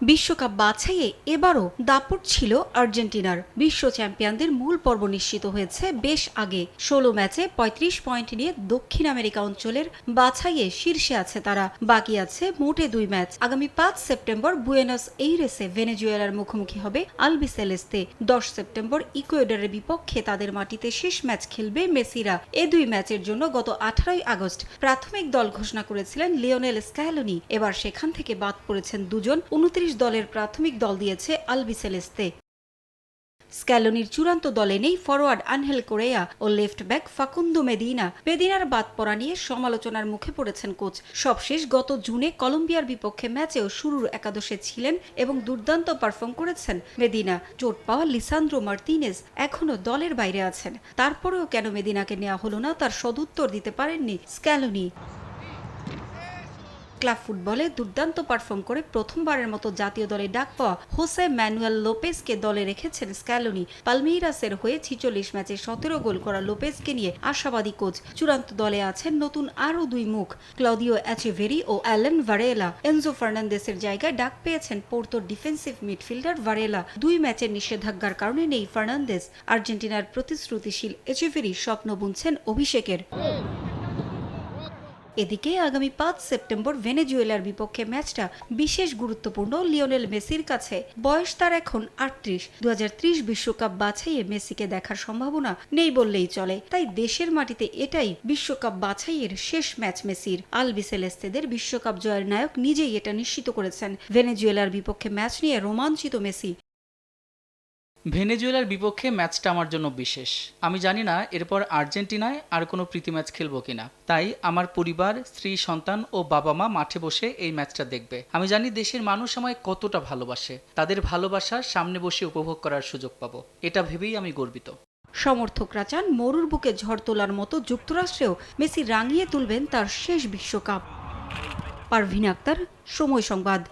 বিশ্বকাপ বাছাইয়ে এবারও দাপট ছিল আর্জেন্টিনার। বিশ্ব চ্যাম্পিয়নদের মূল পর্ব নিশ্চিত হয়েছে বেশ আগে। ষোলো ম্যাচে ৩৫ পয়েন্ট নিয়ে দক্ষিণ আমেরিকা অঞ্চলের বাছাইয়ে শীর্ষে আছে তারা। বাকি আছে মোটে দুই ম্যাচ। আগামী পাঁচ সেপ্টেম্বর বুয়েনস এইরেসে ভেনেজুয়েলার মুখোমুখি হবে আলবি সেলেস্তে দশ সেপ্টেম্বর ইকুয়েডরের বিপক্ষে তাদের মাটিতে শেষ ম্যাচ খেলবে মেসিরা। এ দুই ম্যাচের জন্য গত আঠারোই আগস্ট প্রাথমিক দল ঘোষণা করেছিলেন লিওনেল স্ক্যালোনি। এবার সেখান থেকে বাদ পড়েছেন দুজন। উনত্রিশ দলের প্রাথমিক দল দিয়েছে আলবি সেলেস্তে। স্ক্যালোনির চূড়ান্ত দলে নেই ফরওয়ার্ড আনহেল কোরেয়া ও লেফট ব্যাক ফাকুন্দো মেদিনা। মেদিনার বাদ পড়া নিয়ে সমালোচনার মুখে পড়েছেন কোচ। সবশেষ গত জুনে কলম্বিয়ার বিপক্ষে ম্যাচেও শুরুর একাদশে ছিলেন এবং দুর্দান্ত পারফর্ম করেছেন মেদিনা। চোট পাওয়া লিসান্দ্রো মার্তিনেজ এখনও দলের বাইরে আছেন। তারপরেও কেন মেদিনাকে নেওয়া হলো না তার সদুত্তর দিতে পারেননি স্ক্যালোনি। ক্লাব ফুটবলে দুর্দান্ত পারফর্ম করে প্রথমবারের মতো জাতীয় দলে ডাক পাওয়া হোসে ম্যানুয়েল লোপেজকে দলে রেখেছেন স্ক্যালোনি। পালমিরাসের হয়ে ছিচল্লিশ ম্যাচে সতেরো গোল করা লোপেজকে নিয়ে আশাবাদী কোচ। চূড়ান্ত দলে আছেন নতুন আরও দুই মুখ ক্লদিও অ্যাচেভেরি ও অ্যালেন ভারেলা। এনজো ফার্নান্দেসের জায়গায় ডাক পেয়েছেন পোর্তোর ডিফেন্সিভ মিডফিল্ডার ভারেলা। দুই ম্যাচের নিষেধাজ্ঞার কারণে নেই ফার্নান্দেস। আর্জেন্টিনার প্রতিশ্রুতিশীল এচেভেরি স্বপ্ন বুনছেন অভিষেকের। এদিকে আগামী পাঁচ সেপ্টেম্বর ভেনেজুয়েলার বিপক্ষে ম্যাচটা বিশেষ গুরুত্বপূর্ণ লিওনেল মেসির কাছে। বয়স তার এখন আটত্রিশ। দু বিশ্বকাপ বাছাইয়ে মেসিকে দেখার সম্ভাবনা নেই বললেই চলে। তাই দেশের মাটিতে এটাই বিশ্বকাপ বাছাইয়ের শেষ ম্যাচ মেসির। আলবিসেলেস্তেদের বিশ্বকাপ জয়ের নায়ক নিজেই এটা নিশ্চিত করেছেন। ভেনেজুয়েলার বিপক্ষে ম্যাচ নিয়ে রোমাঞ্চিত মেসি। ভেনেজুয়েলার বিপক্ষে ম্যাচটা আমার জন্য বিশেষ। আমি জানি না এরপর আর্জেন্টিনায় আর কোনো প্রীতি ম্যাচ খেলব কিনা তাই আমার পরিবার, স্ত্রী, সন্তান ও বাবা মা মাঠে বসে এই ম্যাচটা দেখবে। আমি জানি দেশের মানুষ আমায় কতটা ভালোবাসে। তাদের ভালোবাসা সামনে বসে উপভোগ করার সুযোগ পাবো। এটা ভেবেই আমি গর্বিত। সমর্থকরা চান মরুর বুকে ঝড় তোলার মতো যুক্তরাষ্ট্রেও মেসি রাঙিয়ে তুলবেন তার শেষ বিশ্বকাপ। পারভিন আক্তার, সময় সংবাদ।